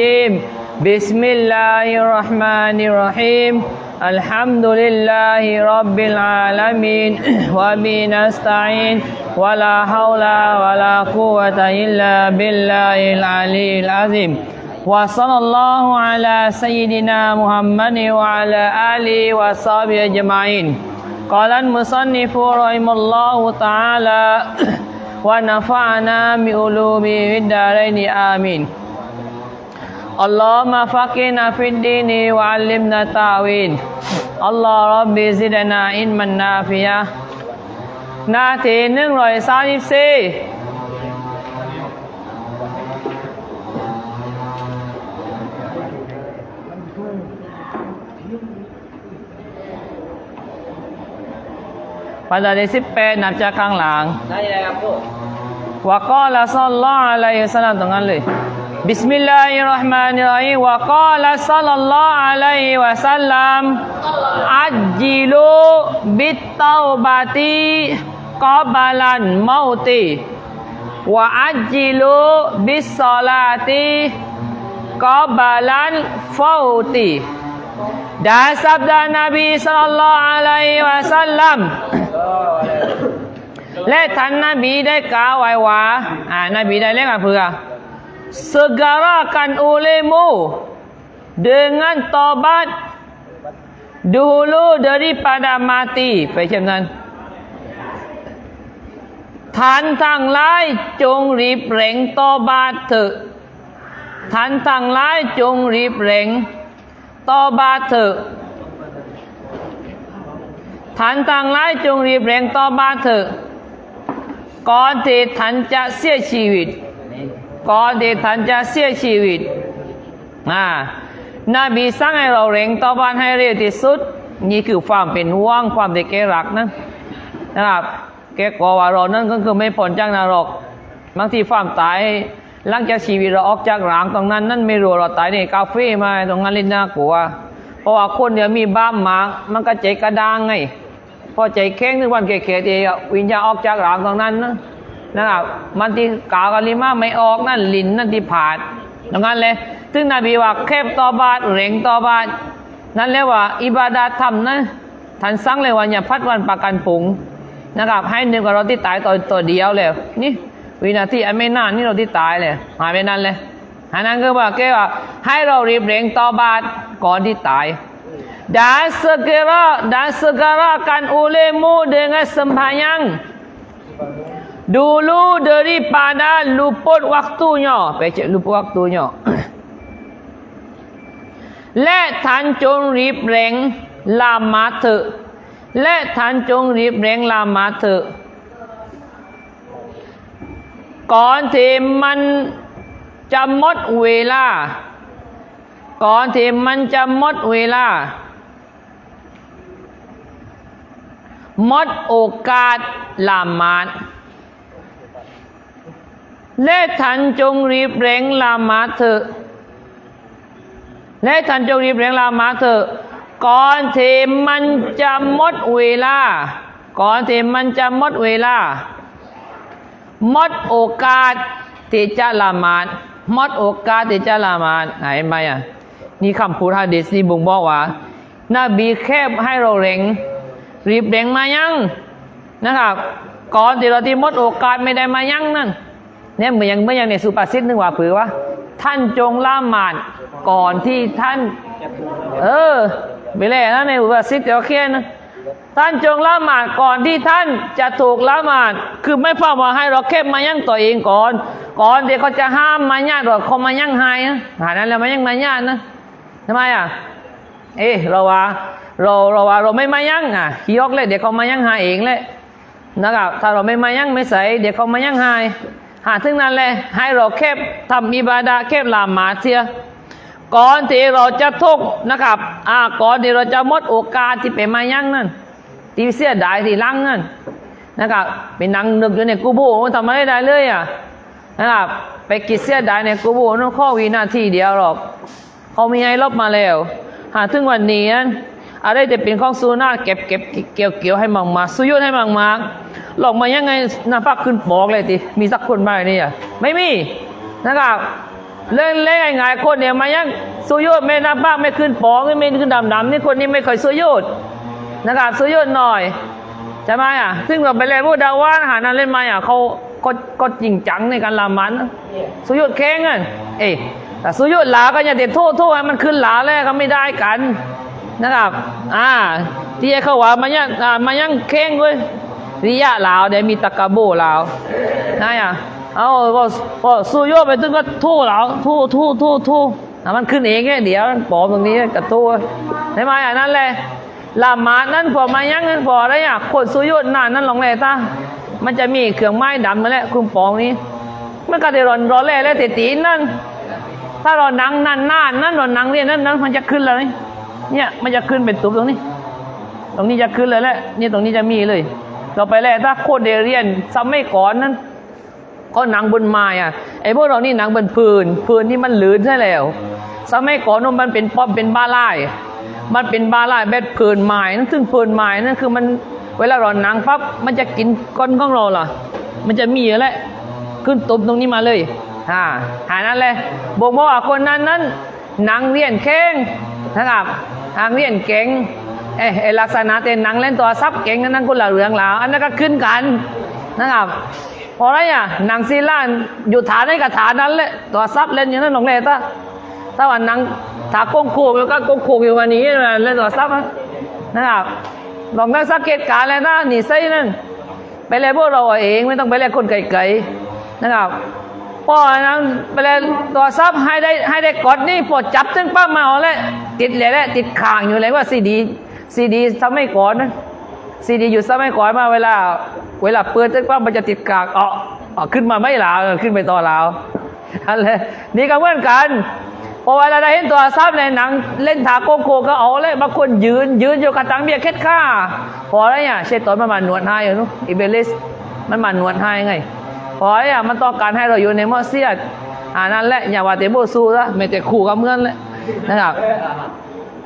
الرجيم بسم الله الرحمن الرحيم. الحمد لله رب العالمين. وبه نستعين. ولا حول ولا قوة إلا بالله العلي العظيم. وصلى الله على سيدنا محمد وعلى آله وصحبه أجمعين. قال المصنف رحمه الله تعالى ونفعنا بعلومه في الدارين. آمين. Allahumma faqina fid dini wa 'allimna ta'wil. Allah Rabbi zidna ilman dengan นาทีหนึ่งร้อยสามสิบสี่ปัจจัยที่สิบแปดนับจากข้างหลังวะก็ละซ่อนล่ออะไรสนับตรงนั้นเลย บิสมิลลาฮิรเราะห์มานิรเราะฮีมวะกาลาซัลลัลลอฮุอะลัยฮิวะสัลลัมอัจจิลูบิตเตาบาติกอบาลันเมาติวะอัจจิลูบิสซอลาติกอบาลันฟาวติ Dan sabda Nabi sallallahu alaihi wasallam และท่านนบีได้กล่าวไว้ว่าอ่านบีได้เรียก apa พื่อ segerakan olehmu dengan taubat dulu daripada mati ไปเช่นนั้นท่านทั้งหลายจงรีบเร่งตอบาตเถอะท่านทั้งหลายจงรีบเร่งตอบาตเถอะท่านทั้งหลายจงรีบเร่งตอบาตเถอะก่อนที่ท่านจะเสียชีวิต ก่อนที่ท่านจะเสียชีวิตอ่านบีสั่งให้เราเร่งต่อบ้านให้เร็วที่สุด นี่คือความเป็นห่วงความที่แกรักนะนะครับแกกลัวว่าเรานั้นก็คือไม่พ้นจากนรกบางทีความตายหลังจากชีวิตเราออกจากร่างตรงนั้น นั่นไม่รู้เราตายในกาเฟ่มาตรงนั้นเลยน่ากลัวเพราะว่าคนเดียวมีบ้ามหมากมันก็ใจกระด้างไงพอใจแข็งถึงวันเกศเองวิญญาออกจากร่างตรงนั้นนะ นะครับ มันที่กาวกะลิมาไม่ออกนั่นลิ้นนั่นที่ผาดตรงนั้นเลยถึงนบีว่าแคบต่อบาทเร่งต่อบาทนั่นเรียกว่า อิบาดาธรรมนะท่านสั่งเลยว่าอย่าพัดวันประกันปุงนะครับให้นึกว่าเราที่ตายตัวตัวเดียวเลยนี่วินาทีอันไม่นานนี่เราที่ตายเลยหายไปนั่นเลยอันนั้นก็ว่าแกว่าให้เรารีบเร่งต่อบาทก่อนที่ตาย dan segera dan segerakan olehmu dengan sembahyang dulu daripada luput waktunya pecek luput waktunya และท่านจงรีบเร่งละหมาดเถอะและ ท่านจงรีบเร่งละหมาดเถอะก่อนที่มันจะหมดเวลา ก่อนที่มันจะหมดเวลา หมดโอกาสละหมาด และท่านจงรีบเร่งละหมาดเถอะและท่านจงรีบเร่งละหมาดเถอะก่อนที่มันจะหมดเวลา ก่อนที่มันจะหมดเวลา หมดโอกาสที่จะละหมาดหมดโอกาสที่จะละหมาดไหนไหมอะนี่คำพูดฮะดิษนี่บ่งบอกว่านบีแคบให้เราเร่ง รีบเร่งมายังนะครับ ก่อนที่เราที่หมดโอกาสไม่ได้มายังนั่น เนี่ยเหมือนยังเมื่อยังในสุภาษิตนึงว่าผือว่าท่านจงละหมาดก่อนที่ท่าน เออไม่แล่นะในสุภาษิตเดี๋ยวเขียนนะท่านจงละหมาดก่อนที่ท่านจะถูกละหมาดคือไม่เฝ้ามาให้เราแคบมมายั่งตัวเองก่อน ก่อนที่เขาจะห้ามมาญาติเราเขามายั่งหายนะหานั้นแล้วมายั่งมาญาตินะทำไมอะเอ๊ะเราว่าเราเราว่าเราไม่มายั่งอะฮิยอกเลยเดี๋ยวเขามายั่งหาเองเลยนะครับถ้าเราไม่มายั่งไม่ใส่เดี๋ยวเขามายั่งหาย หาถึงนั้นเลยให้เราแคบทำอิบาดาแคบลามาเสียก่อนที่เราจะทุกข์นะครับ อ่าก่อนที่เราจะหมดโอกาสที่ไปมายั่งนั่นที่เสียดายที่ลังนั่นนะครับไปนั่งนึกอยู่ในกูโบทำอะไรได้เลยอะนะครับไปกิดเสียดายในกูโบนั่นข้อวินาทีเดียวหรอกเขามีให้ลบมาแล้ว หาถึงวันนี้นั้น อะไรจะเป็นของซูน่าเก็บเก็บเกี่ยวเกี่ยวให้มังมาสุยุทให้มังมาหลอกมายังไงนาพักขึ้นบอกเลยทีมีสักคนบ้างนี่อะไม่มีนะครับเล่นเล่นง่ายๆคนเนี่ยมายังสุยชน์ไม่นับบ้าไม่ขึ้นปองไม่ขึ้นดำดำนี่คนนี้ไม่เคยสุยชน์นะครับสุยชน์หน่อยใช่ไหมอะซึ่งเราไปเล่นพูดดาว่าหานั้นเล่นมาอะเขาก็ก็จริงจังในการละมันนะสุยชน์แข้งอะเอ้ยแต่สุยชน์หลาก็อย่าเด็ดโทษโทษให้มันขึ้นหลาแล้วก็ไม่ได้กัน นะครับ อ่า ที่เขาว่ามายังอ่ามายังแข้งเว้ยริยะลาวเดี๋ยวมีตะกะโบลาวนะอะเอาพอพอสู้โยไปตึ้งก็ทู่เหรอทู่ทู่ทู่ทู่อะมันขึ้นเองไงเดี๋ยวปอมตรงนี้กับทู่ใช่ไหมอะนั่นแหละลามานั่นพอมายังนั่นพออะไรอะคนสู้โยนนั่นนั่นลองเลยตามันจะมีเครื่องไม้ดำมาแล้วคุณปองนี้มันก็จะรอนรอแล่แล้วเตตีนนั่นถ้าเรานังนั่นน่านนั่นเรานังเรียนนั่นนั่นมันจะขึ้นเลย เนี่ยมันจะขึ้นเป็นตุบตรงนี้ ตรงนี้จะขึ้นเลยแหละนี่ตรงนี้จะมีเลย เราไปแล้วถ้าโคตรเดเรียนซ้ำไม่ก่อนนั้นก็หนังบนไม้อะไอ้พวกเรานี่หนังบนพื้นพื้นนี่มันลื่นใช่แล้วสมัยก่อนนนมันเป็นป๊อปเป็นบ้าไล่มันเป็นบ้าไล่แบบพื้นไม้นั่นซึ่งพื้นไม้นั่นคือมันเวลาเราหนังปั๊บมันจะกินก้อนของเราล่ะ มันจะมีอยู่แล้วขึ้นตุบตรงนี้มาเลยฮ่าหานั้นเลยบอกว่าคนนั้นนั้นหนังเรียนเข่ง นะครับหนังเรียนเก่งเอ้ยไอ้ลักษณะเต้นหนังเล่นตัวซับเก่งนั่นคนละเรื่องแล้วอันนั้นก็ขึ้นกันนะครับเพราะอะไรอะหนังซีล่าอยู่ฐานให้กับฐานนั้นแหละตัวซับเล่นอย่างนั้นหลงเลยตาถ้าว่าหนังถาโกงโคกแล้วก็โกงโคกอยู่วันนี้เล่นตัวซับนะนะครับลองได้สังเกตการเลยนะหนีไส้นั่นไปเลยพวกเราเองไม่ต้องไปเลยคนไกลๆนะครับ พราะฉะไปเลยตัวซับให้ได้ให้ได้กดนี่ปวดจับตึ้งป้ามาเอาเลยติดเลยแหละติดข่างอยู่เลยว่าซีดีซีดีทำไม่ก่อนนะซีดีอยู่สมัยก่อนมาเวลา เวลาเปิดตึ้งปั๊บมันจะติดกากเออเออขึ้นมาไม่ลาวขึ้นไปต่อลาวอะไรนี่ก็เหมือนกันพอเวลาได้เห็นตัวซับในหนัง เล่นถาโกโก้ก็เอาเลยบางคนยืน ยืนอยู่กับตังเบียเคล็ดค่าพออะไรอะเชตตอนมันมาหนวดให้อยู่นู้อีเบลิสมันมาหนวดให้ไง พออะไรอะมันต้องการให้เราอยู่ในมอเซียดอ่านั่นแหละอย่าว่าแต่โบสู้ละไม่แต่ขู่กับเมื่อนเลยนะครับ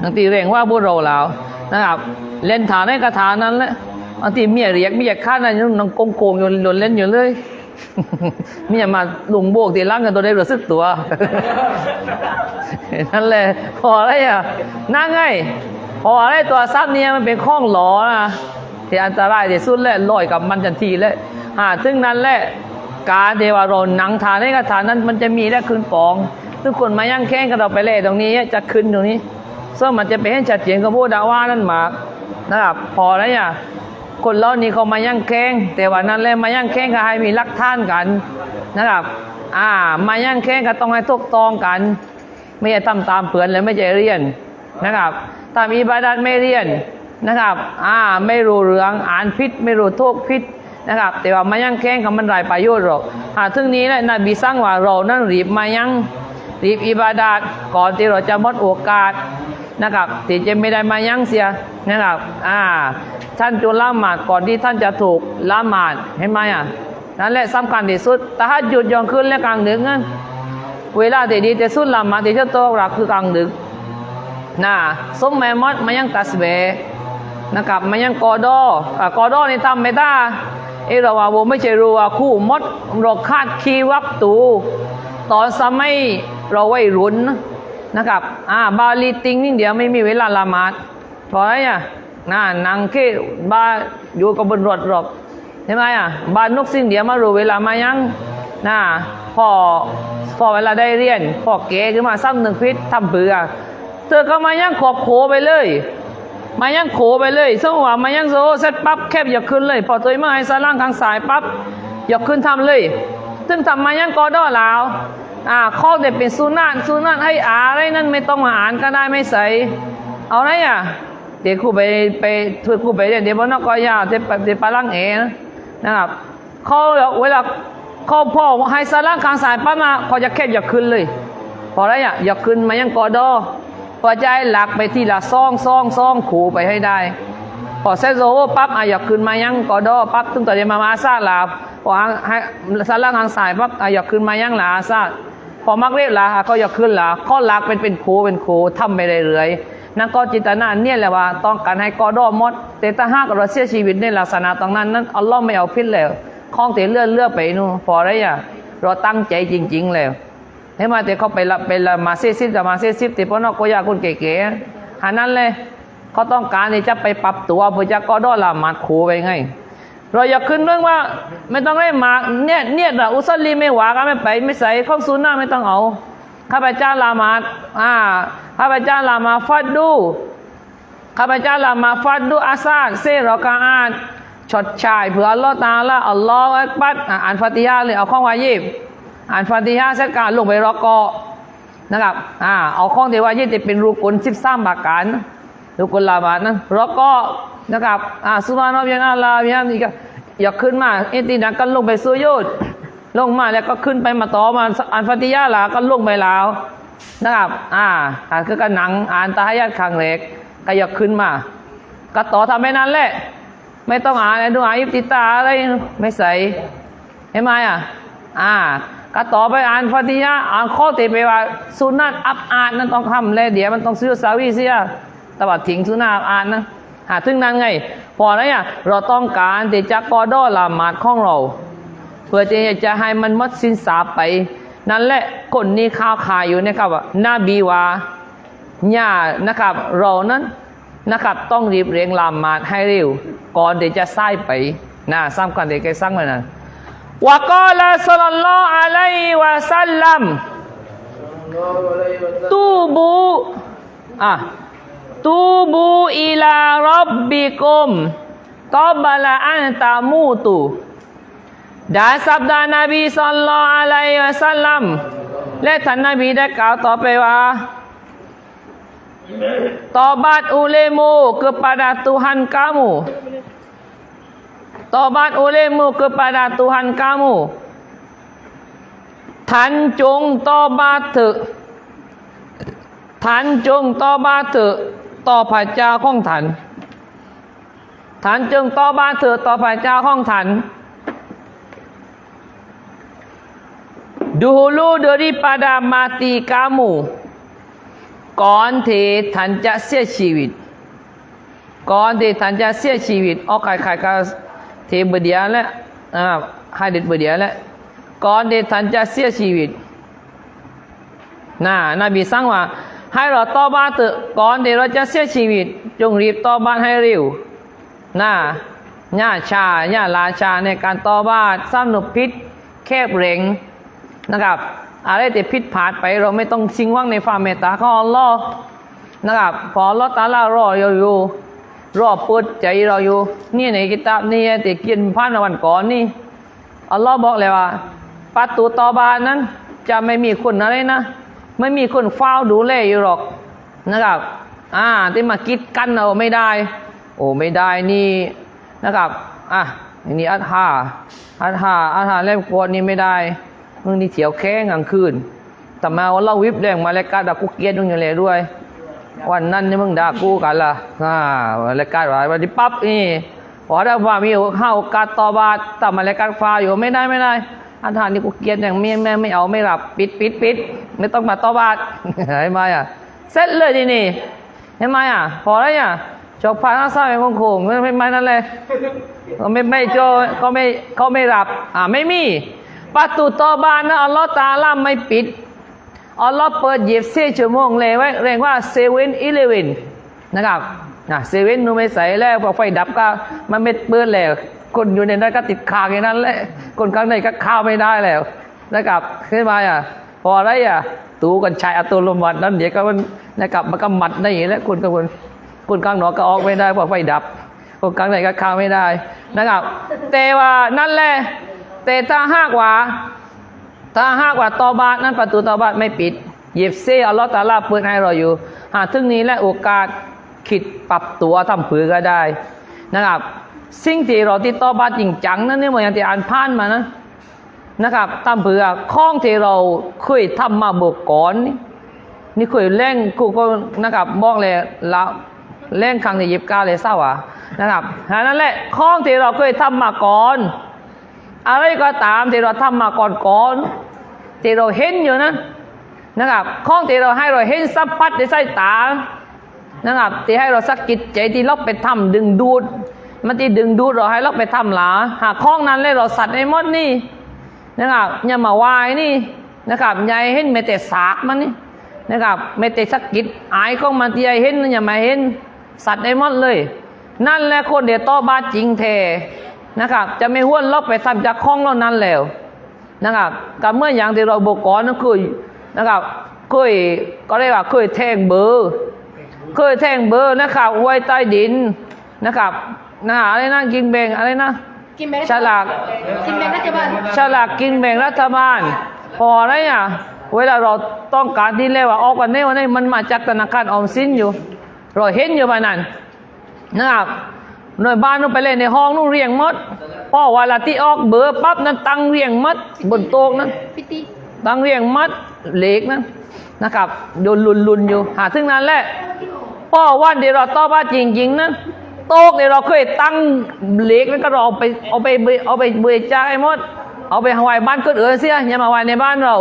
บางทีเร่งว่าบุเราแล้วนะครับ เล่นฐานในกระถานั้นแหละบางทีเมียเรียกเมียข้านั่นยังโกงโกงอยู่โดนเล่นอยู่เลยเมียมาลุงโบกตีร่างกันตัวได้รู้สึกตัวนั่นแหละพออะไรอะนั่งไงพออะไรตัวซับเนี่ยมันเป็นข้องหลอนะที่อันตรายที่สุดแหละลอยกับมันทันทีเลยหาซึ่งนั้นแหละ การเทวารนหนังฐานในกระถานนั้นมันจะมีได้ขึ้นปองทุกคนมายั่งแข้งกันเราไปเล่ตรงนี้จะขึ้นตรงนี้ซึ่งมันจะเป็นให้ชัดเจนกับผู้ดาว่านั่นมานะครับพอแล้วเนี่ยคนเรานี่เขามายั่งแข้งแต่ว่านั้นเลยมายั่งแข้งก็ให้มีรักท่านกันนะครับ อ่า มายั่งแข้งก็ต้องให้ถูกตองกัน ไม่ใช่ทำตามเปือนเลยไม่ใช่เรียนนะครับตามอิบาดัดไม่เรียนนะครับ อ่า ไม่รู้เรื่องอ่านพิษไม่รู้โทษพิษ นะครับ แต่ว่ามายังแข้งกับมันไรประโยชน์หรอกอ่าถึงนี้แหละนบีสร้างว่าเรานั่นรีบมายังรีบอิบาดาตก่อนที่เราจะหมดโอกาสนะครับที่จะไม่ได้มายั้งเสียนะครับอ่าท่านจุลละหมาดก่อนที่ท่านจะถูกละหมาดเห็นไหมอะนั่นแหละสำคัญที่สุดแต่ถ้าหยุดยองขึ้นและกลางดึกนั้นเวลาที่ดีที่สุดละหมาดที่จะต้องรักคือกลางดึกนะสมแม่มดมายังตัสเบนะครับมายังกอดอกอดอนี่ทำไม่ได้ อเราวาโวไม่ใช่รู้ว่าคู่มดเราคาดคีวักตู ตอนสมัยเราวัยรุ่นนะครับ อ่า บาลีติงนี่เดียวไม่มีเวลาละมาดเพราะอะไรอะน่านางเคบาอยู่กับบนรถหรอกใช่ไหมอะบานนกสิ่งเดียวมารู้เวลามายังน่าพอพอเวลาได้เรียนพอเก๋ขึ้นมาซ้ำหนึ่งพิษทำเบื่อเธอก็มายังขอบโขไปเลย มายังโขไปเลยซึ่งว่ามายังโซเสร็จปั๊บแคบอย่าขึ้นเลย พอตัวเองมาให้สล่างทางสายปั๊บอย่าขึ้นทำเลยซึ่งทำมายังกอดอลาวอ่าข้อเด็ดเป็นสุนัตสุนัตให้อาอะไรนั่นไม่ต้องมาอ่านก็ได้ไม่ใส่เอาไรอะเดี๋ยวครูไปไปช่วยครูไปเรียนเดี๋ยวบนนกอยาเดี๋ยวไปเดี๋ยวปลาลังเอนะนะครับเขาเวลาเขาพ่อให้สล่างทางสายปั๊บมาเขาจะแคบอย่าขึ้นเลย พอไรอะอย่าขึ้นมายังกอดอ พอใจหลักไปที่ละซองซองซองขู่ไปให้ได้ พอเซโซปั๊บอะอยากขึ้นมายังกอดอปั๊บตึงต่อเดมามาซาลาพอให้สาล่างทางสายปั๊บอะอยากขึ้นมายังลาซาพอมักเรียกลาก็อยากขึ้นลาข้อหลักเป็นเป็นครูเป็นครูทำไปเรื่อยๆนั่นก็จิตนาเนี่ยแหละว่าต้องการให้กอดอหมดแต่ถ้าหากเราเสียชีวิตในลักษณะตรงนั้นนั้นอัลลอฮ์ไม่เอาพิษแล้วข้องเตเลื่อนเลื่อไปนู่นพออะไรอะเราตั้งใจจริง ๆ แล้ว ให้มาแต่เขาไปละไปละมาเซซิบแต่มาเซซิบแต่พวกนอกก็ยากคนเก๋ๆหานั้นเลยเขาต้องการที่จะไปปรับตัวเพื่อจะก็ดอละหมาดขู่ไปไง เราอยากขึ้นเรื่องว่า ไม่ต้องได้มาเนี่ยเนี่ยเราอุสลีไม่หวาก็ไม่ไป ไม่ใส่ข้องซูน่าไม่ต้องเอาข้าพเจ้าละหมาดอ่าข้าพเจ้าละหมาดฟัดดูข้าพเจ้าละหมาดฟัดดูอาซาดเซรอกาอานชดชายเผื่ออัลลอฮ์ตาละอัลลอฮ์อักบัดอะอ่านฟาติฮาเลยเอาข้องวายิบ อ่านฟาติฮาเสร็จการลงไปรอกอนะครับอ่าเอาข้องที่วายิบที่เป็นรูกุลสิบสามบาการรูกุลละหมานั้นรอกอนะครับอ่าสุบฮานยันอัลลอฮ์ยันอีกอยากขึ้นมาเอตินักกันลงไปสุยุดลงมาแล้วก็ขึ้นไปมาต่อมาอ่านฟาติฮาละก็ลงไปแล้วนะครับ อ่าอ่านคือกันหนังอ่านตาฮยัดครั้งเล็กก็อยากขึ้นมา ก็ต่อทำไม่นั้นแหละ ไม่ต้องอ่านดูอ่านอิบติตาอะไรไม่ใส่เห็นไหมอะ อ่า ก็ต่อไปอ่านฟาติฮะอ่านข้อติไปว่าสุนัตอับอานนั่นต้องทำเลยเดี๋ยวมันต้องซื้อสาวีเสียแต่ว่าทิ้งสุนัตอับอ่านนะหาถึงนั้นไง พอแล้วเนี่ยเราต้องการที่จะกอดอละหมาดของเรา เพื่อที่จะให้มันหมดสิ้นสาบไป นั่นแหละคนนี้ข้าวขายอยู่นะครับว่านาบีวาญานะครับเรานั้นนะครับต้องรีบเร่งลามมาดให้เร็ว ก่อนที่จะสายไปนะซ้ำกันเด็กแกซ้ำกันนะ วะกอลาสัลลัลลอฮุอะลัยฮิวะสัลลัมตูบูอะตูบูอิลารับบิกุมตอบะลาอันตามูตุได้สับดานาบีสัลลัลลอฮุอะลัยฮิวะสัลลัมและท่านนบีได้กล่าวต่อไปว่า Tobat olehmu kepada Tuhan kamu. Tobat olehmu kepada Tuhan kamu. ท่านจงตอบาเถอะท่านจงตอบาเถอะต่อพระเจ้าของท่านท่านจงตอบาเถอะต่อพระเจ้าของท่าน Dulu daripada mati kamu ก่อนที่ท่านจะเสียชีวิต ก่อนที่ท่านจะเสียชีวิตออกใครๆก็ เทบเดียแล้วอ่าให้เด็ดบเดียแล้วก่อนที่ท่านจะเสียชีวิตน่ะนบีสั่งว่า ให้เราตอบาเถอะก่อนที่เราจะเสียชีวิต จงรีบตอบาให้เร็วน่ะย่าชาย่าลาชาในการตอบาสร้างหนุพิษแคบเร่งนะครับ อะไรที่ผิดพลาดไปเราไม่ต้องชิงว่างในความเมตตาของอัลลอฮ์นะครับพออัลลอฮ์ตาลารอเราอยู่ รอเปิดใจเราอยู่ นี่ในกิตาบนี่ที่เขียนผ่านวันก่อนนี่อัลลอฮ์บอกเลยว่าประตูตอบานนั้น จะไม่มีคนอะไรนะ ไม่มีคนเฝ้าดูแลอยู่หรอกนะครับ อ่าที่มากิดกันเอาไม่ได้ โอ้ไม่ได้นี่นะครับ อะอันนี้อัตฮาอัตฮาอัตฮาเล่มกวดนี่ไม่ได้มึงนี่เถียวแข้งกลางคืนแต่มาว่าเราวิบแดงมาแล้วกาดากุเกียดมึงอย่างไรด้วย วันนั้นนี่มึงด่ากูกันล่ะอ่าแล้วกาดว่าวันนี้ปั๊บนี่พอได้ว่ามีเข้าโอกาสต่อบาทแต่มาแล้วกาดฟ้าอยู่ไม่ได้ไม่ได้อันทานนี่กูเกียดอย่างไม่ไม่ไม่เอาไม่รับปิดปิดปิดไม่ต้องมาต่อบาทเห็นไหมอะเสร็จเลยทีนี่เห็นไหมอะ พอแล้วเนี่ยจบพาน้าเศร้าเป็นคงคงไม่ไม่ไม่นั่นเลยก็ไม่ไม่โจก็ไม่เขาไม่รับ อ่าไม่มีประตูต่อบานนะอัลลอฮ์ตาล่าไม่ปิด อัลลอฮ์เปิดเย็บเสีชั่วโมงเลยไว้เรียกว่าเซเว่นอีเลเวนนะครับนะเซเว่นนูไม่ใส่แล้วพอไฟดับก็มันไม่เปิดแล้วคนอยู่ในนั้นก็ติดคางอย่างนั้นแหละคนข้างในก็ข้าวไม่ได้แล้วนะครับขึ้นมาอะพออะไรอะตูกันชายอัตโนมัตินั้นเดี๋ยวก็มันนะครับมันก็มัดได้อย่างนี้แหล้วคนก็คนคนข้างนอกก็ออกไม่ได้เพราะไฟดับ คนข้างในก็ข้าวไม่ได้นะครับแต่ว่านั่นแหละแต่ถ้าหากว่า ถ้าหากว่าตอบาตนั้นประตูตอบาตไม่ปิดเย็บเซ่อัลลอฮฺตาลาเปิดให้เราอยู่ หากถึงนี้และโอกาสคิดปรับตัวทำผือก็ได้นะครับ สิ่งที่เราที่ตอบาตจริงจังนั้นเนี่ยเหมือนย่างที่อ่านผ่านมานะนะครับทำผือข้องที่เราเคยทำมาเบิกก่อนนี่นี่เคยเล่งกูก็นะครับบอกเลยแล้วเล่งครั้งที่ยิบก้าเลยเศร้าอะนะครับนั่นแหละข้องที่เราเคยทำมาก่อน อะไรก็ตามที่เราทำมาก่อนก่อน ที่เราเห็นอยู่นั้นนะครับข้องที่เราให้เราเห็นสัมผัสในสายตานะครับที่ให้เราสักกิจใจที่เราไปทำดึงดูดมันที่ดึงดูดเราให้เราไปทำหลาหากข้องนั้นเลยเราสัตว์ในมดนี่นะครับอย่ามาวายนี่นะครับยายเห็นไม่แต่สากมันนี่นะครับไม่แต่สกกิดอายของมันที่ยายเห็นอย่ามาเห็นสัตว์ได้หมดเลย นั่นแหละคนเดียวต่อบาจริงแท้นะครับจะไม่ห้วนลบไปทำจากข้องเหล่านั้นแล้ว นะครับก็เมื่ออย่างที่เราบอกก่อนนั่นคือนะครับเคยก็เรียกว่าเคยแทงเบอร์เคยแทงเบอร์นะครับไว้ใต้ดินนะครับนะอะไรนะกินแบ่งอะไรนะกินแบงค์ฉลากกินแบงค์รัฐบาลฉลากกินแบ่งรัฐบาลพออะไรอะเวลาเราต้องการที่เรียกว่าออกกันในวันนี้มันมาจากธนาคารออมสินอยู่ เราเห็นอยู่มานั้นนะครับหน่วยบ้านนู้นไปเล่นในห้องนู้นเรียงหมด พอเวลาที่ออกเบอร์ปั๊บนั้นตั้งเรียงหมดบนโต๊ะนั้นพิตีตั้งเรียงมัดเหล็กนั้นนะครับโดนลุนลุนๆอยู่ หาถึงนั้นแหละพ่อวันเดี๋ยวเราต่อว่าจริงๆนะโต๊ะเดี๋ยวเราเคยตั้งเหล็กนั้นก็เราเอาไปเอาไปเอาไปบริจาคให้หมด เอาไปไว้บ้านคนอื่นเสียอย่ามาไว้ในบ้านเรา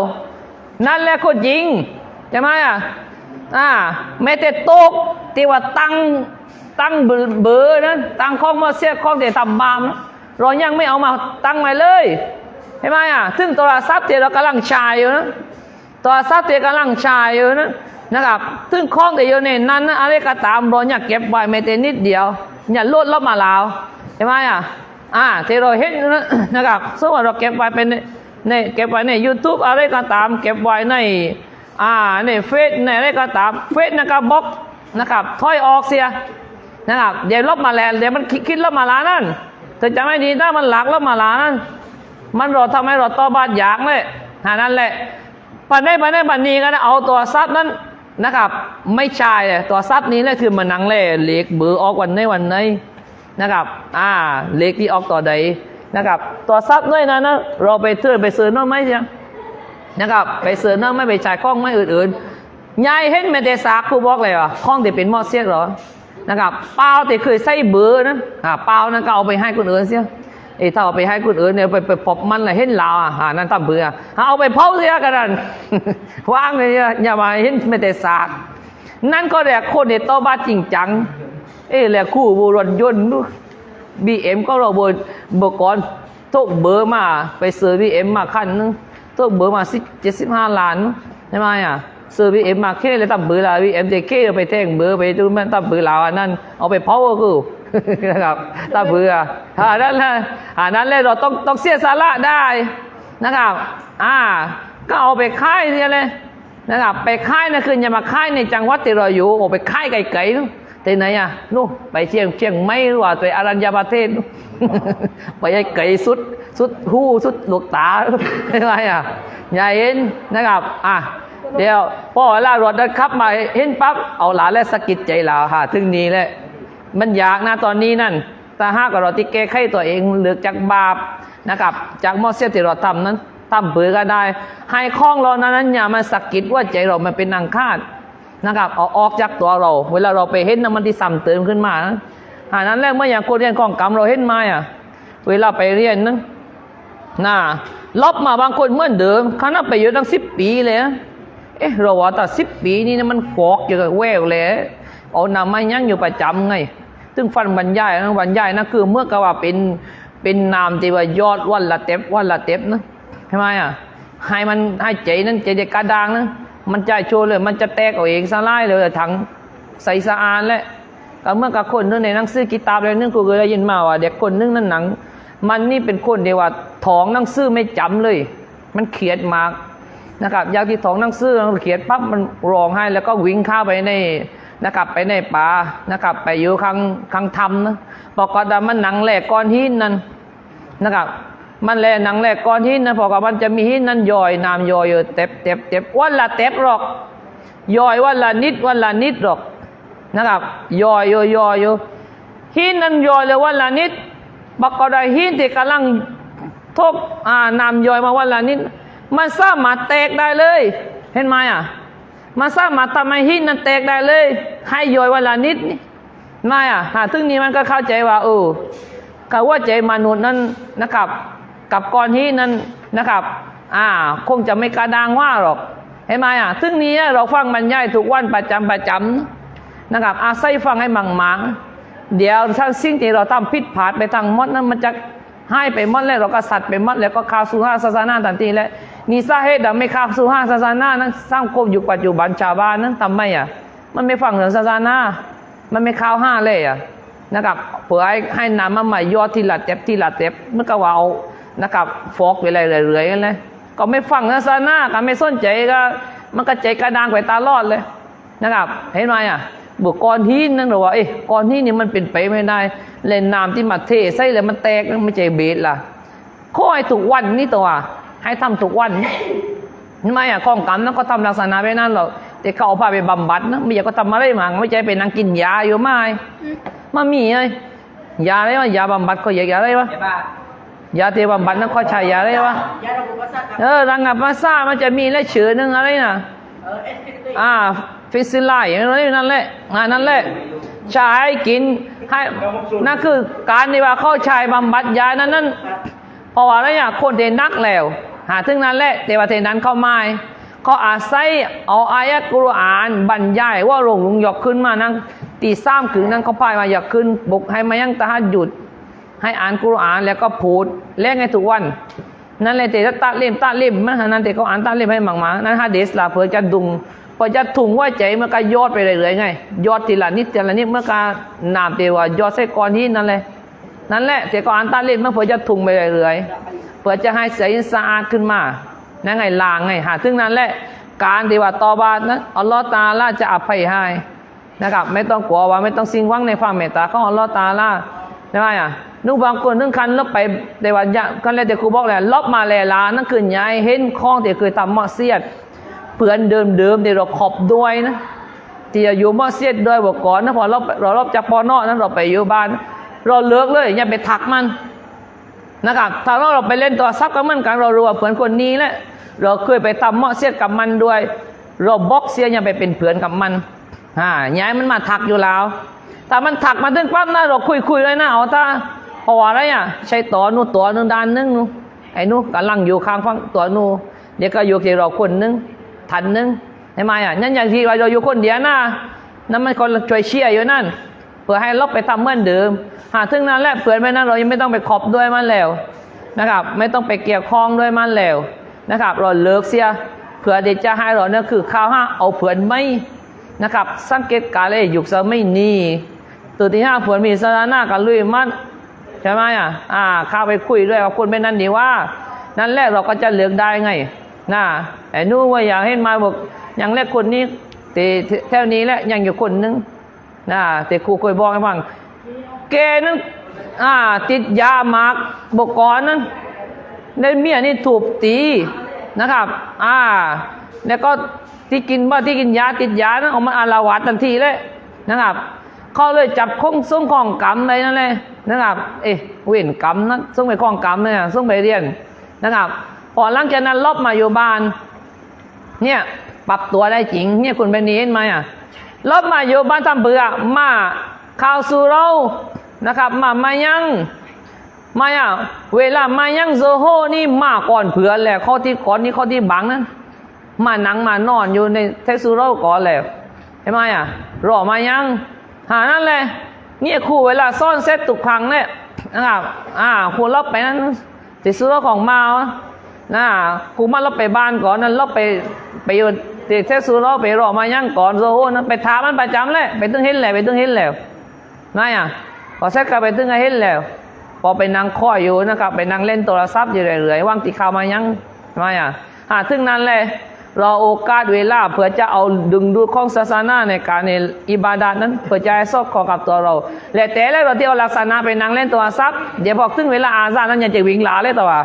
นั่นแหละคนจริงใช่ไหมอะอ่าแม้แต่โต๊ะที่ว่าตั้งตั้งเบอร์เบอร์นั้นตั้งข้องมาเสียข้องเดี๋ยวทำบามนะ เรายังไม่เอามาตั้งไว้เลยใช่ไหมอะซึ่งโทรศัพท์ที่เรากำลังใช้อยู่นะโทรศัพท์ที่กำลังใช้อยู่นะนะครับ ซึ่งข้องที่อยู่ในนั้นนะอะไรก็ตามเราอยากเก็บไว้ไม่แต่นิดเดียว อย่าลดลบมาแล้วใช่ไหมอะอ่าที่เราเห็นนะนะครับสมมติเราเก็บไว้เป็นในในเก็บไว้ใน YouTube อะไรก็ตาม เก็บไว้ในอ่าในเฟซในอะไรก็ตามเฟซนะครับบล็อกนะครับถอยออกเสียนะครับเดี๋ยวลบมาแล้วเดี๋ยวมันคิดคิดลบมาล้านั่น เธอจำไม่ดีถ้ามันหลักลบมาหลานั่นมันเราทำให้เราต่อบาดอยากเลยหานั่นแหละปันได้ปันได้ปันนี้ก็นเอาตัวซับนั้นนะครับ ไม่ใช่เลยตัวซับนี้เลยคือมันนังเล่เล็กเบอออกวันในวันไหนนะครับอ่าเล็กที่ออกต่อใดนะครับ ตัวซับด้วยนะนะเราไปเทื่อไปซื้อน้องไหมเชียนะครับ ไปซื้อน้องไม่ไปจ่ายข้องไม่อื่นๆยายเห็นไม่ได้สากครูบอกเลยว่าข้องที่เป็นหมอเสียกหรอ นะครับเปล่าที่เคยใส่เบอร์นะอ่าเปล่านั้นก็เอาไปให้คนอื่นเสียไอ้ถ้าเอาไปให้คนอื่นเนี่ยไปไปปบมันเลยเห็นลาวอะหานั่นตั้เบื่อเอาไปเผาเสียกันนั่นว่างเลยเนี่ยอย่ามาเห็นไม่แต่สากนั่นก็แหละคนในโตบ้านจริงจัง เอ้แหละคู่บุรถยนต์บีเอ็มก็เราบนบก่อนทุกเบอร์มาไปซื้อบีเอ็มมาคันนึงทุกเบอร์มาสิเจ็ดสิบห้าล้านใช่ไหมอะ ซื้อบีเอ็มมาแค่เลยตั้เบือละบีเอ็มจะแค่ไปแท่งเบอร์ไปดูมันตั้เบือล้วอันนั้นเอาไปเผาก็คือนะครับตาเบื่ออันนั้นแหละอันนั้นเลยเราต้องต้องเสียสาระได้นะครับอ่าก็เอาไปค่ายเนี่ยเลยนะครับไปค่ายนะคืออย่ามาค่ายในจังหวัดที่เราอยู่โอ้ไปค่ายไกลๆนู่นที่ไหนอะนู่นไปเชียงเชียงไม่หรือว่าไปอารัญญประเทศไปไอ้ไกลสุดสุดหูสุดลูกตาไม่ไรอะอย่าเห็นนะครับอะ เดี๋ยวพ่อเวลารถนั้นขับมาเห็นปั๊บเอาหลานและสะกิดใจหลาหาถึงนี้แหละมันอยากนะตอนนี้นั่นแต่หากเราที่แก้ไขตัวเองเลือกจากบาปนะครับ จากมอเสียที่เราทำนั้นทำเบื่อก็ได้ ให้ข้องเรานั้นอย่ามาสะกิดว่าใจเรามันเป็นนางคาดนะครับเอาออกจากตัวเรา เวลาเราไปเห็นน้ำมันที่ซ้ำเติมขึ้นมานะอันนั้นแรกเมื่ออย่างคนเรียนของกรรมเราเห็นมาอะเวลาไปเรียนนั้นน่ะลบมาบางคนเหมือนเดิมคณะไปอยู่ตั้งสิบปีเลยนะ เอ๊ะเราว่าแต่สิบปีนี่นะมันฟอกอยู่กับแววเลยเอานำมายังอยู่ประจำไงซึ่งฟันบรรยายนะบรรยายนะคือเมื่อกว่าเป็นเป็นนามที่ว่ายอดวันละเต็บวันละเต็บนะใช่ไหมอะให้มันให้ใจนั้นใจเด็กกระดางนะมันใจโชว์เลย มันจะแตกเอาเองสลายเลยถังใส่สะอานแหละก็เมื่อกับคนนึงในหนังสือกิตาบอะไรนึงกูเคยได้ยินมาว่าเด็กคนนึงนั่นหนัง มันนี่เป็นคนเดียวว่าท้องหนังสือไม่จำเลย มันเขียดมาก นะครับยาที่ท้องหนังสือเขียนปั๊บมันร้องไห้แล้วก็วิ่งเข้าไปในนะครับไปในป่านะครับไปอยู่ข้างข้างถ้ำนะบอกก็ดามันหนังแหลกก้อนหินนั่นนะครับมันแหลหนังแหลกก้อนหินนะพอกับมันจะมีหินนั้นย่อยน้ำย่อยอยู่เต็บเต็บเต็บวันละเต็บหรอกย่อยวันละนิดวันละนิดหรอกนะครับย่อยย่อยย่อยอยู่หินนั้นย่อยเลยวันละนิดบอกก็ได้หินที่กำลังทบอ่านำย่อยมาวันละนิด มันสามารถแตกได้เลย เห็นไหมอะ มันสามารถทำให้หินนั้นแตกได้เลย ให้ย่อยวันละนิดนี่ไม่อะหาถึงนี้มันก็เข้าใจว่าเออกับว่าใจมนุษย์นั้นนะครับ กับก้อนหินนั้นนะครับ อ่า คงจะไม่กระด้างว่าหรอกเห็นไหมอะซึ่งนี้เราฟังบรรยายทุกวันประจำประจำนะครับอาศัยฟังให้มังมังเดี๋ยวถ้าสิ่งที่เราทำผิดพลาดไปทางมดนั้นมันจะให้ไปมดแล้วเราก็สัตว์ไปมดแล้วก็ข่าวสุภาศาสนาทันทีแล้ว นี่สาเหตุอะไม่ข้าสู่ห้างศาสนานั้นสร้างคบอยู่ปัจจุบันชาวบ้านนั้นทำไมอะมันไม่ฟังศาสนามันไม่ข้าวห้าเลยอะนะครับเผื่อให้ให้นำมาใหม่ยอดทีละเต็บทีละเต็บมื่อก็ว่าเอานะครับฟอกไปเลยเรื่อยๆกันเลยก็ไม่ฟังศาสนาก็ไม่สนใจก็ มันก็ใจกระด้างไปตาลอดเลยนะครับ เห็นไหมอะบุกก้อนหินนั่นหรอว่าเอ้ก้อนหินนี่มันเป็นไปไม่ได้เล่นน้ำที่มาเทใส่เลยมันแตกนั่นไม่ใช่เบสล่ะขอให้ทุกวันนี่ตัว ให้ทำทุกวันเห็นไหมอะข้องกรรมนั่นก็ทำลักษณะไปนั่นหรอกแต่เขาเอาพาไปบำบัดนะไม่อยากก็ทำอะไรมั่งไม่ใช่ไปนั่งกินยาอยู่ไม่มามีไอ้ยาอะไรวะยาบำบัดเขาอยากยาอะไรวะเดี๋ยวบ้ายาเทบำบัดนั่นเขาใช้ยาอะไรวะยาระบบประสาทกับเออรังงับมาซ่ามันจะมีและชื่อหนึงอะไรนะเออเอสติกอ่าฟิสซิลไลนั่นแหละอ่านั่นแหละใช้กินให้นั่นคือการที่ว่าเข้าชายบำบัดยานั้นนั้นเพราะว่าอะไรอย่างคนเดนักแล้ว หาถึงนั้นแหละแต่ว่าเทนั้นเข้ามาเขาอาศัยเอาอายะกุรอานบรรยายว่าลงลุงยกขึ้นมานั่งตีซ้ำขึงนั่งเขาพายมาอยากขึ้นบุกให้มายังตะฮัดหยุด ให้อ่านกุรอานแล้วก็พูดเล่นไงทุกวัน นั่นเลยแต่ถ้าตัดเล่มตัดเล่มมันนั่นแต่เขาอ่านตัดเล่มให้หมังมานั่นฮะเดสลาเพื่อจะดุงพอจะถุงว่าใจเมันก็ยอดไปเรื่อยๆไงยอดทีละนิดทีละนิดเมื่อการนามเตว่ายอดใส่ก้อนที่นั่นเลย นั่นแหละแต่ก็อ่านตัดเล่มมันเพื่อจะถุงไปเรื่อยๆเพื่อจะให้ใสสะอาดขึ้นมานั่นไงลางไงหาซึ่งนั้นแหละ การที่ว่าตอบานั้นอัลลอฮ์ตาลาจะอภัยให้นะครับไม่ต้องกลัวว่าไม่ต้องสิ้นหวังในความเมตตาของอัลลอฮ์ตาลาใช่ไหมอะนึกบางคนนึกคันลบไปแต่ว่าอย่ากันแล้วแต่ครูบอกแหละลบมาแลลานั่นคือยายเห็นข้องที่เคยทำมอเสียดเพื่อนเดิมเดิมๆที่เราขอบด้วยนะที่อยู่มอเสียดด้วยบอกก่อนนะพอเราเรารอบจากปอนอนั้นเราไปอยู่บ้าน เราเลิกเลยอย่าไปทักมันนะครับถ้าเราเราไปเล่นตัวซับกับมันกันเรารู้ว่าเพื่อนคนนี้แหละเราเคยไปทำมอเสียดกับมันด้วย เราบล็อกเสียอย่าไปเป็นเพื่อนกับมันอ่าย้ายมันมาทักอยู่แล้วแต่มันถักมาถึงปั๊บนะเราคุยคุยเลยนะเอาถ้าเพราะว่อะไรอะใช้ตัวนู้นตัวนึงด้านนึงนู้นไอ้นู้นกำลังอยู่ข้างฟังตัวนู้นเดี๋ยวก็อยู่ที่เราคนนึงทันนึงใช่ไหมอะนั่นอย่างที่เราอยู่คนเดียวนะนั่นมันคนช่วยเชียร์อยู่นั่น เพื่อให้เราไปทำเหมือนเดิม หาถึงนั้นแหละเผื่อไม่นั้นเรายังไม่ต้องไปขอบด้วยมันแล้วนะครับ ไม่ต้องไปเกี่ยวข้องด้วยมันแล้วนะครับ เราเลิกเสียเผื่อเดจะให้เราเนี่ยคือข้าวห้าเอาเผื่อไม่นะครับ สังเกตการณ์เลยยุคสมัยนี้ตัวที่ห้าเผลมีสถานะกันลุยมันใช่ไหมอะอ่าข้าไปคุยด้วยกับคนเป็นนั่นดีว่า นั่นแรกเราก็จะเลือกได้ไงน่ะไอ้นู้นว่าอยากให้มาบอกอย่างแรกคนนี้แต่แถวนี้แหละยังอยู่คนนึง นะแต่ครูเคยบอกให้ฟังแกนั้นอ่าติดยาหมากบอกก่อนนั้นในเมียนี่ถูกตีนะครับ อ่า แล้วก็ที่กินว่าที่กินยาติดยานะออกมาอารวาสทันทีเลยนะครับเขาเลยจับคงส่งของกรรมเลยนั่นเลยนะครับ เอ๊ะเว้นกรรมนะส่งไปของกรรมเนี่ยส่งไปเรียนนะครับ พอหลังจากนั้นลบมาอยู่บ้าน เนี่ยปรับตัวได้จริง เนี่ยคุณเป็นนี้เห็นไหมอะ ลบมาอยู่บ้านทำเบื่อมาข่าวสู่เรานะครับ มามายังมาอะเวลามายังโซโฮนี่มาก่อนเผื่อแหละข้อที่ก่อนนี่ข้อที่บังนั้นมานังมานอนอยู่ในเทคซูโร่ก่อนแล้วใช่ไหมอะรอมายัง หานั่นแหละเนี่ยครูเวลาซ่อนเซตตุกครั้งเนี่ยนะครับอ่าครูลบไปนั้นติดซูโรของมาวะนะครูมาลบไปบ้านก่อนนั้นลบไปไปอยู่ ติดเทคซูโร่ไปรอมายังก่อนโซโฮนั้นไปถามมันประจำเลยไปตึงเห็นแหละไปตึงเห็นแล้วนะอะพอเซตกลับไปตึงเห็นแล้ว พอไปนั่งคอยอยู่นะครับ ไปนั่งเล่นโทรศัพท์อยู่เรื่อยๆว่างตีข่าวมายังไม่อะหาถึงนั้นเลยรอโอกาสเวลาเพื่อจะเอาดึงดูดของศาสนาในการในอิบาดานั้นเพื่อจะให้สอดคอกับตัวเรา และแต่แล้วเราที่เอาลักษณะไปนั่งเล่นโทรศัพท์เดี๋ยวพอถึงเวลาอาซานนั้นยังจะวิ่งหลาเลยตัวว่า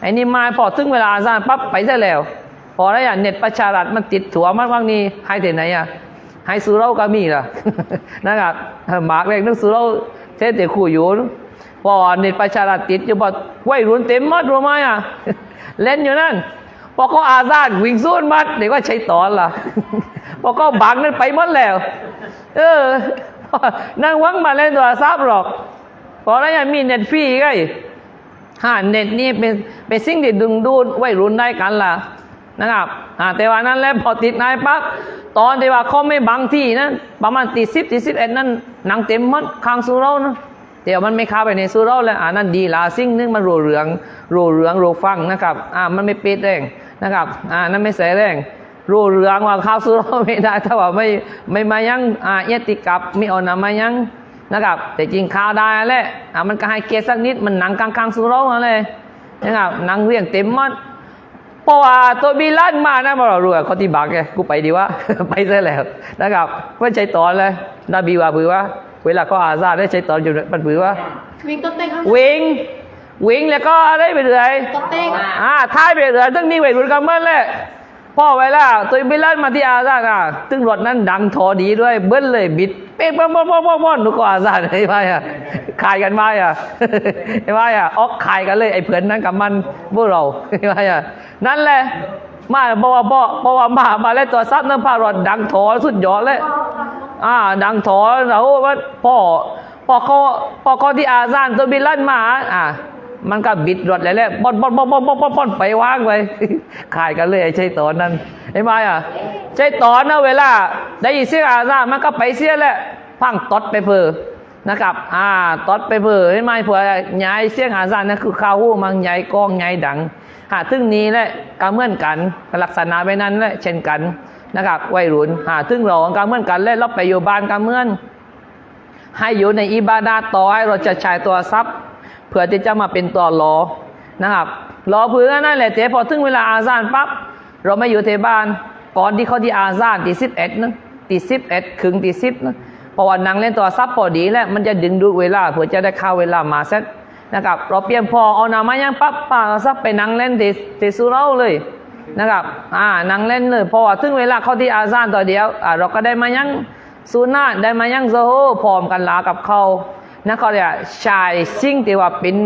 ไอ้นี่มาพอถึงเวลาอาซานปั๊บไปซะแล้ว อแล้วอย่างเน็ตประชารัฐมันติดถั่วมันว่างนี้ให้ที่ไหนอะให้สุเราก็มีล่ะนะครับหมากเล็กนึกสุเราเทศแต่คู่อยู่พอเน็ตประชารัฐติดอยู่บอกวัยรุ่นเต็มมัดรู้ไหมอะเล่นอยู่นั่นพอเขาอาซาดวิ่งสู้มัดเด็กว่าใช้ตอนล่ะพอเขาบังนั่นไปหมดแล้ว เออนั่งวังมาเล่นโทรศัพท์หรอกพอแล้วยังมีเน็ตฟรีไงฮะเน็ตนี่เป็นเป็นสิ่งที่ดึงดูดวัยรุ่นได้กันล่ะ นะครับอ่าแต่ว่านั้นแล้วพอติดนายปั๊บตอนที่ว่าเขาไม่บังที่นั้นประมาณตีสิบตีสิบเอ็ดนั้นหนังเต็มหมัดข้างสุเรานะเดี๋ยวมันไม่เข้าไปในสุเราแล้วอ่านั่นดีละสิ่งนึงมันรูเหลืองรูเหลืองรูฟังนะครับอ่ามันไม่ปิดเองนะครับอ่านั่นไม่ใส่แรงรูเรืองว่าข้าวสุเราไม่ได้ถ้าว่าไม่ไม่มายังอ่าเอติกับไม่เอานามายังนะครับ แต่จริงข้าวได้แหละอ่ามันก็ให้เกียรติสักนิดมันหนังกลางๆสุเราอะไรนะครับหนังเรียงเต็มหมัด ราะว่าตัวบีลันมานะมาเรารู้ว่าเขาที่บักไงกูไปดีวะไปซะแล้วนะครับไม่ใช่ตอนเลยนบีว่าบือว่า เวลาเขาอาซาได้ใช้ตอนอยู่มันบือว่าวิ่งก็เต้นครับวิ่งวิ่งแล้วก็อะไรไปเรื่อยก็เต้นอ่าท้ายไปเรื่อยตึ้งนี่ไปรุ่นกันเมื่อแหละพ่อไว้ละตัวบิลันมาที่อาซาอะตึ้งรถนั้นดังทอดีด้วยเบิ้ลเลยบิดเป๊ะป้อนป้อนป้อนป้อนป้อนนุก็อาซาไอ้พ่อะขายกันมาอะไอ้พ่อะออกขายกันเลยไอ้เพื่อนนั้นกับมันพวกเราไอ้พ่อะ นั่นแหละมาบอกว่าบอกบอว่ามามาแล้วตัวซับน้ำพารถดังทอสุดยอดเลย อ่า ดังถอแล้วว่าพ่อพอเขาพอเขาที่อาซานตัวบิลลันมา อ่ามันก็บิดรถเลยแหละบอนบอนบอนบอนบอนบอนบอนไปว่างไปขายกันเลยไอ้ใช่ตอนนั้นไอ้ไม้อะใช่ตอนนะเวลา ได้ยินเสียงอาซานมันก็ไปเสียแหละพังตดไปเพอ นะครับ อ่าตดไปเพอไอ้ไม้เผื่อย้ายเสียงอาซานนั่นคือข้าวหูมังย้ายกองย้ายดังหาตึงนี้แหละก็เมื่อนกันลักษณะไปนั้นแหละเช่นกันนะครับวัยรุ่นหาซึ่งเราการเมื่อนกันเล่นรอบไปอยู่บ้านการเมื่องให้อยู่ในอิบาดาต่อให้เราจะใช้ตัวทรัพย์เพื่อที่จะมาเป็นตัวรอนะครับรอเพื่อนั่นแหละแต่พอถึงเวลาอาซานปั๊บเราไม่อยู่เที่บ้าน ก่อนที่เขาที่อาซานตีสิบเอ็ดนะตีสิบเอ็ดถึงตีสิบนะ เพราะว่านั่งเล่นตัวทรัพย์พอดีแล้วมันจะดึงดูดเวลาเพื่อจะได้เข้าเวลามาเซ็ตนะครับเราเปลี่ยนพอเอานามายังปั๊บป้าเอาทรัพย์ไปนั่งเล่นตีตีสุเราเลยนะครับ อ่านั่งเล่นเลยพอถึงเวลาเข้าที่อาซานต่อเดียวอ่าเราก็ได้มายังซูน่าได้มายังโซโฮพร้อมกันลากับเขานะเขาเรียกชายสิ่งที่ว่าเป็น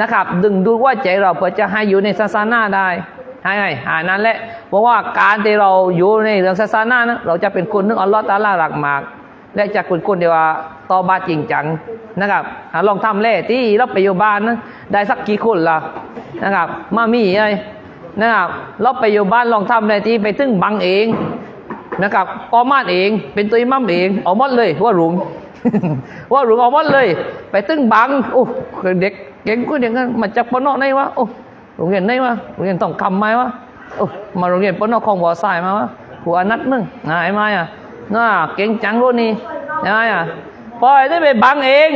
นะครับ ดึงดูดว่าใจเราเพื่อจะให้อยู่ในศาสนาได้ให้ไงอ่านั่นแหละเพราะว่าการที่เราอยู่ในเรื่องศาสนานะเราจะเป็นคนนึกอัลลอฮ์ตาลาหลักมาก และจะคนคนเดียวว่าตอบาจริงจังนะครับลองทำเล่ที่เราไปอยู่บ้านนะได้สักกี่คนล่ะนะครับ มามีไอ้นะครับเราไปอยู่บ้านลองทำอะไรที่ไปตึ้งบังเองนะครับออมานเองเป็นตัวอิมัมเองเอาหมดเลยว่ารุงว่ารุงเอาหมดเลย ไปตึ้งบังโอ้เด็กเก่งกูเด็กนั้นมาจากปนอกไหนวะโอ้โรงเรียนไหนวะโรงเรียนต้องคำไหมวะโอ้มาโรงเรียนปนอกของบ่อทรายมาวะหัวนัดมึงนายมาอะ น่าเก่งจังรุ่นนี้นายอะพอไอ้ได้ไปบังเอง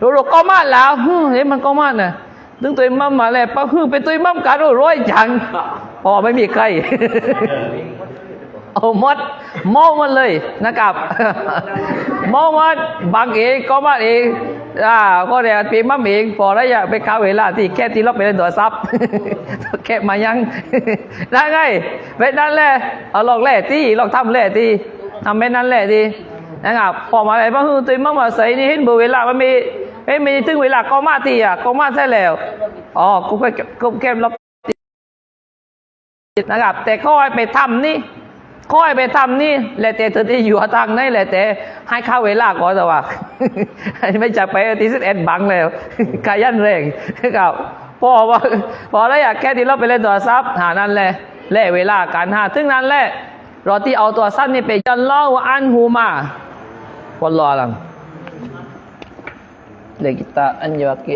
รู้ๆก็มาแล้วฮึเฮ้ยมันก็มาน่ะตึงตัวมัมมาแล้วป้าคือเป็นตัวมั่มการร้อยจังพอไม่มีใครเอาหมดมาหมันเลยนะครับมาหมดบางเองก็มาเองอ่าก็เรียกปีมั่มเองพอแล้วอย่าไปค้าเวลาที่แค่ที่เราไปเล่นตัวซับแค่มายังได้ไงเป็นนั่นแหละเอาลองแหล่ที่ลองทำแหล่ที่ ทำเป็นนั่นแหละที่นะครับพอมาอะไรบ้างคือตัวมัมมาใส่นี่เห็นเบอร์เวลามันมีเอ้ยมีถึงเวลาก็มาทีอะก็มาใช่แล้วอ๋อกูแค่กูแค่รอบนะครับ แต่ข้อยไปทำนี่ข้อยไปทำนี่แหละแต่เธอที่อยู่ทางไหนแหละแต่ให้ข้าเวลาก่อนแต่ว่าไม่จะไปที่สิบเอ็ดบังแล้วขยันแรงครับพอว่าพอแล้วอยากแค่ที่เราไปเล่นตัวซับหานั่นแหละแล่เวลากันหาถึงนั้นแหละ รอที่เอาตัวสั้นนี่ไปจันเล่าอันหูมาวัลลอลังเลกิตาอันยากิ